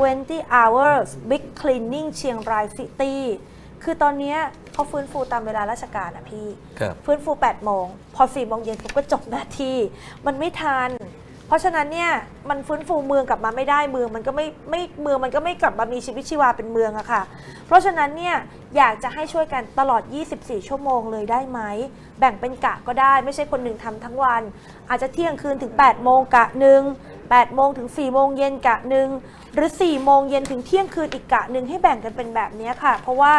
20 hours big cleaning เชียงรายซิตี้คือตอนเนี้ยเขาฟื้นฟูตามเวลาราชการอะพี่ครับฟื้นฟู 8 โมง พอ 4 โมงเย็นปุ๊บก็จบหน้าที่ มันไม่ทัน เพราะฉะนั้นเนี่ย มันฟื้นฟูเมืองกลับมาไม่ได้เมืองมันก็ไม่ไม่เมืองมันก็ไม่กลับมามีชีวิตชีวาเป็นเมืองอะค่ะ เพราะฉะนั้นเนี่ยอยากจะให้ช่วยกันตลอด 24 ชั่วโมงเลยได้ไหม แบ่งเป็นกะก็ได้ ไม่ใช่คนหนึ่งทำทั้งวัน อาจจะเที่ยงคืนถึง 8 โมงกะหนึ่ง 8โมงถึง4โมงเย็นกะหนึ่งหรือ 4 โมงเย็นถึงเที่ยงคืนอีกกะหนึ่งให้แบ่งกันเป็นแบบเนี้ยค่ะ เพราะว่า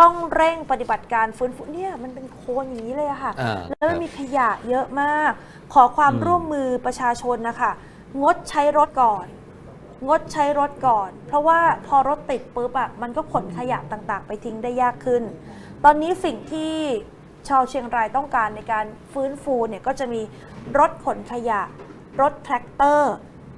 ต้องเร่งปฏิบัติการฟื้นฟูเนี่ยมันเป็นโคนอย่างนี้เลยอะค่ะอ่าแล้วมันมีขยะเยอะมาก ขอความร่วมมือประชาชนนะคะงดใช้รถก่อน งดใช้รถก่อน เพราะว่าพอรถติดปุ๊บอะมันก็ขนขยะต่างๆ ไปทิ้งได้ยากขึ้น ตอนนี้สิ่งที่ชาวเชียงรายต้องการในการฟื้นฟูเนี่ยก็จะมีรถขนขยะ รถแทรกเตอร์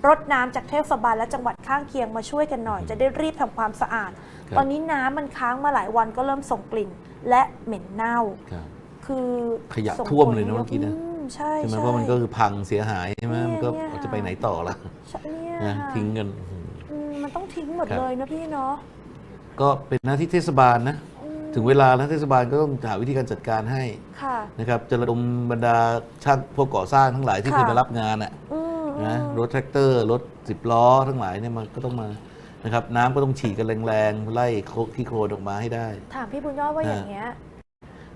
รถน้ำจากเทศบาลและจังหวัดข้างเคียงมาช่วยกันหน่อย จะได้รีบทำความสะอาดครับตอนนี้น้ำมันค้างมาหลายวันก็เริ่มส่งกลิ่นและเหม็นเน่าครับคือขยะส่งท่วมผเลยนะให้เมื่อกี้นะมใช่ใช่ไหมใช่เพราะมันก็คือพังเสียหายใช่ไหมเนี่ยมันก็เนี่ยจะไปไหนต่อละใช่เนี่ยนะค่ะทิ้งกันอืมมันต้องทิ้งหมดครับเลยนะพี่เนาะก็เป็นหน้าที่เทศบาลนะอืม ถึงเวลาแล้วเทศบาลก็ต้องหาวิธีการจัดการให้ค่ะ นะครับจะระดมบรรดาช่างพวกก่อสร้างทั้งหลายที่ค่ะเคยมารับงานอะอืมนะอืมรถแทรกเตอร์ รถสิบล้อทั้งหลายเนี่ยมันก็ต้องมานะครับน้ำก็ต้องฉีดกันแรงๆไล่โคขี้โคลนออกมาให้ได้ ถามพี่บุญยอดว่าอ่า อย่างเงี้ย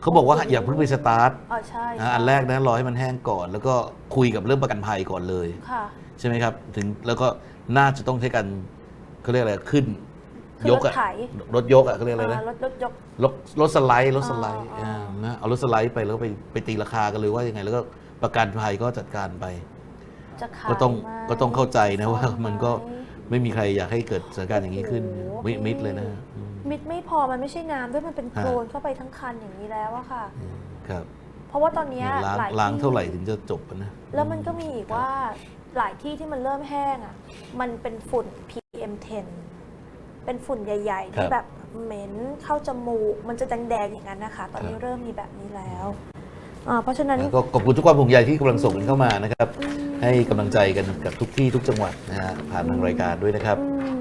เขาบอกว่าอย่าเพิ่งไปสตาร์ทอ๋อใช่นะอันแรกนะรอให้มันแห้งก่อน แล้วก็คุยกับเรื่องประกันภัยก่อนเลย ค่ะ ใช่ไหมครับ ถึงแล้วก็น่าจะต้องใช้กันเขาเรียกอะไรขึ้น ขึ้นยกอะรถไถรถยกอะเขาเรียกอะไรนะอ่ารถรถยก รถรถสไลด์รถสไลด์อ๋ออ๋ออ่านะเอารถสไลด์ไปแล้วก็ไปไปตีราคากันเลยว่ายังไงแล้วก็ประกันภัยก็จัดการไป จะขายก็ต้องไหมก็ต้องเข้าใจนะว่าซ่อมันก็ไหไม่มีใครอยากให้เกิดสถานการณ์อย่างนี้ขึ้นโอ้โหมิมิดเลยนะฮะอืม มิดไม่พอมันไม่ใช่น้ำด้วยมันเป็นโคลนฮะเข้าไปทั้งคันอย่างนี้แล้วอะค่ะ ครับเพราะว่าตอนเนี้ยเนี่ยล้างหลายล้างที่เท่าไหร่ถึงจะจบอะนะ แล้วมันก็มีอีกว่าหลายที่ที่มันเริ่มแห้งอะ มันเป็นฝุ่น PM10 เป็นฝุ่นใหญ่ๆที่แบบเหม็นเข้าจมูก มันจะแดงๆอย่างนั้นนะคะ ตอนนี้เริ่มมีแบบนี้แล้วอ่าเพราะฉะนั้นแล้วก็ขอบคุณทุกความห่วงใยที่กำลังส่งกันเข้ามานะครับ ให้กำลังใจกันกับทุกที่ทุกจังหวัดนะฮะผ่านทางรายการด้วยนะครับอืม